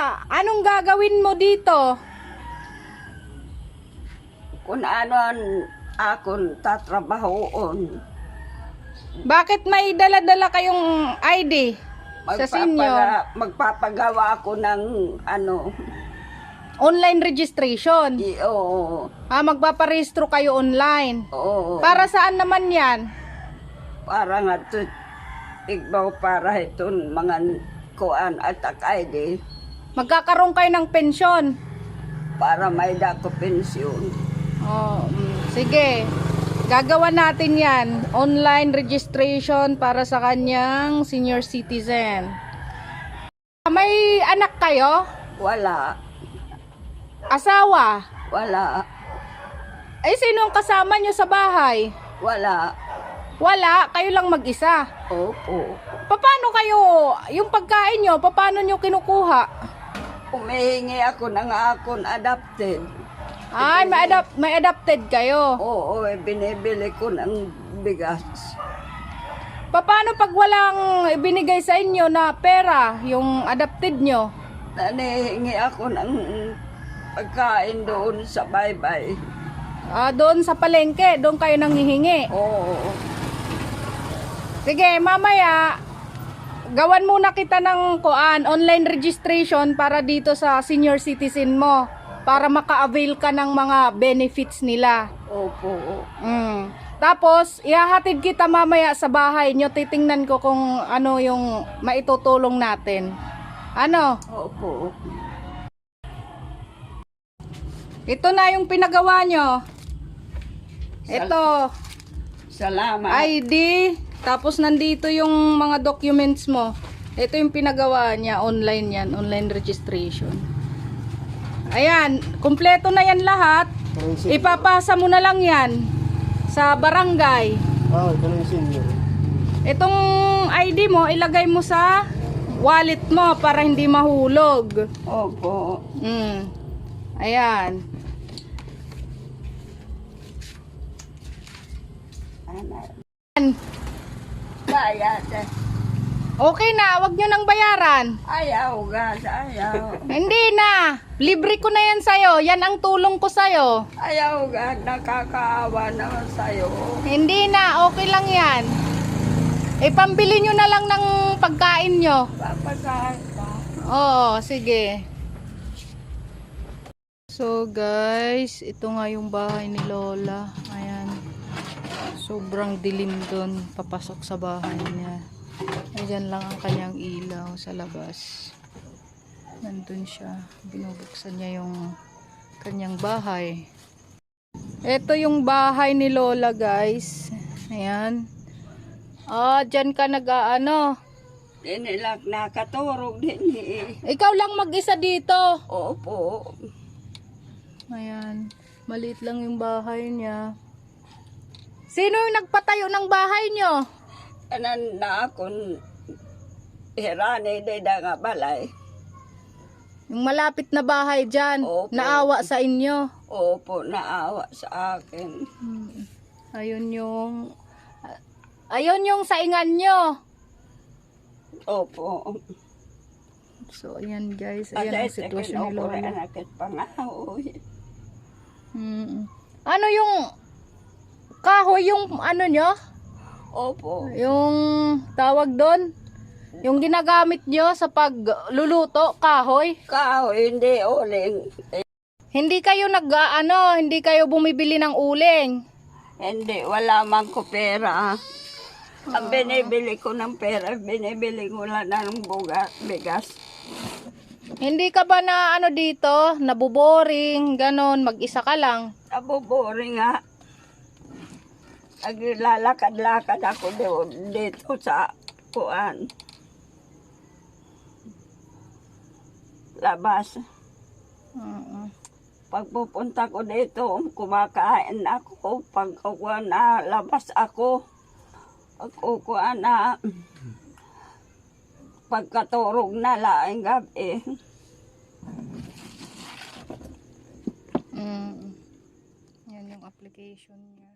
Ah, Anong gagawin mo dito? Kung ano ang akon tatrabahoon. Bakit may dala-dala kayong ID sa senior? magpapagawa ako ng ano, Online registration. i- oo, Ah, magpaparehistro kayo online. oo, Para saan naman yan? para nga to, igbaw para iton mga kuan at ID Magkakaroon kayo ng pensyon. para may dako pensyon. Oh, mm, sige. Gagawa natin yan. Online registration para sa kanyang senior citizen. May anak kayo? Wala, Asawa? wala, Ay, sino ang kasama nyo sa bahay? wala. Wala, kayo lang mag-isa. Opo. Paano kayo, yung pagkain nyo, paano nyo kinukuha? Umihingi ako ng akon adapted. Ay, may, adapt, may adapted kayo. Oo, eh, binibili ko ng bigas. Paano pag walang binigay sa inyo na pera, yung adapted nyo? Nanihingi ako ng pagkain doon sa baybay. Ah, doon sa palengke, doon kayo nanghihingi. Oo. Sige, mamaya, gawan muna kita ng kuan, online registration para dito sa senior citizen mo. Para maka-avail ka ng mga benefits nila. Opo. Mm. Tapos, ihahatid kita mamaya sa bahay nyo. Titingnan ko kung ano yung maitutulong natin. Ano? Opo. Ito na yung pinagawa nyo. Ito, Salamat. ID. Tapos nandito yung mga documents mo. Ito yung pinagawa niya. Online yan. Online registration. Ayan. Kompleto na yan lahat. Ipapasa mo na lang yan sa barangay. Ah, ito yung senior. Itong ID mo, ilagay mo sa wallet mo para hindi mahulog. Opo. Mm. Ayan. Ayan. Bayad. Okay na, wag nyo nang bayaran. Ayaw, gas. Ayaw. Hindi na. Libre ko na yan sa'yo. Yan ang tulong ko sa'yo. Ayaw, gas. Nakakaawa naman sa'yo. Hindi na. Okay lang yan. Ipambili nyo na lang ng pagkain nyo. Papasahan ka. Oo, sige. So guys, ito nga yung bahay ni Lola. Sobrang dilim doon papasok sa bahay niya. Ayan lang ang kanyang ilaw sa labas. Nandun siya. Binubuksan niya yung kanyang bahay. Ito yung bahay ni Lola guys. Ayan. Ah, dyan ka nag-ano. Dinilak nakaturog din eh. Ikaw lang mag-isa dito. Opo. Ayan. Maliit lang yung bahay niya. Sino yung nagpatayo ng bahay nyo? Anan na akong hirani de da nga balay. Yung malapit na bahay dyan. Opo. Naawa sa inyo. Opo, naawa sa akin. Hmm. Ayun yung... Ayun yung saingan nyo. Opo. So, ayan guys. Ayan ang sitwasyon ni Lola. Pangahoy. Hmm. Ano yung... Kahoy yung ano nyo? Opo. Yung tawag doon? Yung ginagamit nyo sa pagluluto, kahoy? Kahoy, hindi uling. Hindi kayo nag ano, hindi kayo bumibili ng uling. hindi, wala man ko pera. Ang binibili ko ng pera, binibili ko lang ng buga, bigas. Hindi ka ba na ano dito, nabuboring, ganon, mag-isa ka lang. Nabubori nga. Naglalakad-lakad ako doon, dito sa kuan. Labas. Oo. Pag pupunta ko dito, kumakain ako. Pag kukuha na, labas ako. Pag kukuha na, pagkaturog na laing gabi. Mm. Yan yung application niya.